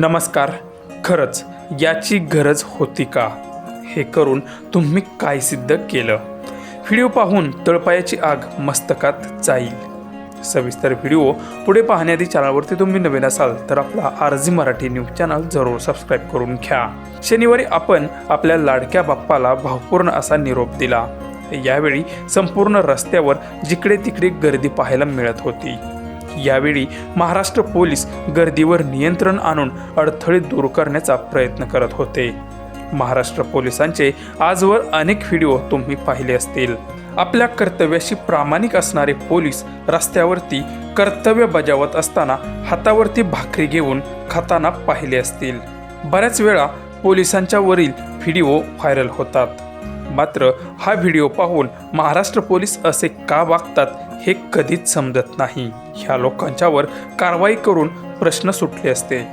नमस्कार खरंच याची गरज होती का? हे करून तुम्ही काय सिद्ध केलं? व्हिडिओ पाहून तळपायाची आग मस्तकात जाईल. सविस्तर व्हिडिओ पुढे पाहण्याआधी चॅनलवरती तुम्ही नवीन असाल तर आपला आरजी मराठी न्यूज चॅनल जरूर सबस्क्राईब करून घ्या. शनिवारी आपण आपल्या लाडक्या बाप्पाला भावपूर्ण असा निरोप दिला. यावेळी संपूर्ण रस्त्यावर जिकडे तिकडे गर्दी पाहायला मिळत होती. यावेळी महाराष्ट्र पोलीस गर्दीवर नियंत्रण आणून अडथळे दूर करण्याचा प्रयत्न करत होते. महाराष्ट्र पोलिसांचे आजवर अनेक व्हिडिओ तुम्ही पाहिले असतील. आपल्या कर्तव्याशी प्रामाणिक असणारे पोलीस रस्त्यावरती कर्तव्य बजावत असताना हातावरती भाकरी घेऊन खाताना पाहिले असतील. बऱ्याच वेळा पोलिसांच्या वरील व्हिडिओ व्हायरल होतात. मात्र हा व्हिडिओ पाहून महाराष्ट्र पोलीस असे का वागतात हे कधीच समजत नाही. ह्या लोकांच्यावर कारवाई करून प्रश्न सुटले असते.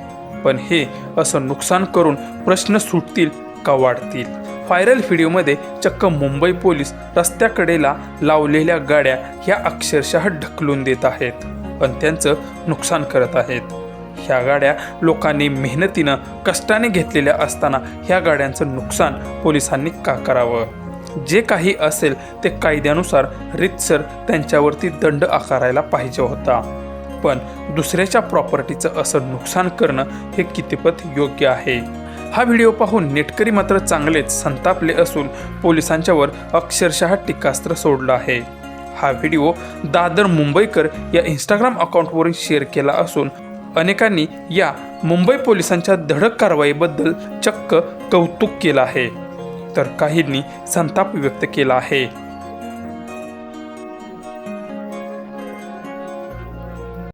पण हे असं नुकसान करून प्रश्न सुटतील का वाढतील? व्हायरल व्हिडिओमध्ये चक्क मुंबई पोलीस रस्त्याकडेला लावलेल्या गाड्या ह्या अक्षरशः ढकलून देत आहेत. पण त्यांचं नुकसान करत आहेत. ह्या गाड्या लोकांनी मेहनतीनं कष्टाने घेतलेल्या असताना ह्या गाड्यांचं नुकसान पोलिसांनी का करावं? जे काही असेल ते कायद्यानुसार रितसर त्यांच्यावरती दंड आकारायला पाहिजे होता. पण दुसऱ्याच्या प्रॉपर्टीचं असं नुकसान करणं हे कितीपत योग्य आहे? हा व्हिडिओ पाहून नेटकरी मात्र चांगलेच संतापले असून पोलिसांच्यावर अक्षरशः टीकास्त्र सोडलं आहे. हा व्हिडिओ दादर मुंबईकर या इंस्टाग्राम अकाउंटवरून शेअर केला असून अनेकांनी या मुंबई पोलिसांच्या धडक कारवाईबद्दल चक्क कौतुक केलं आहे. तर काहींनी संताप व्यक्त केला आहे.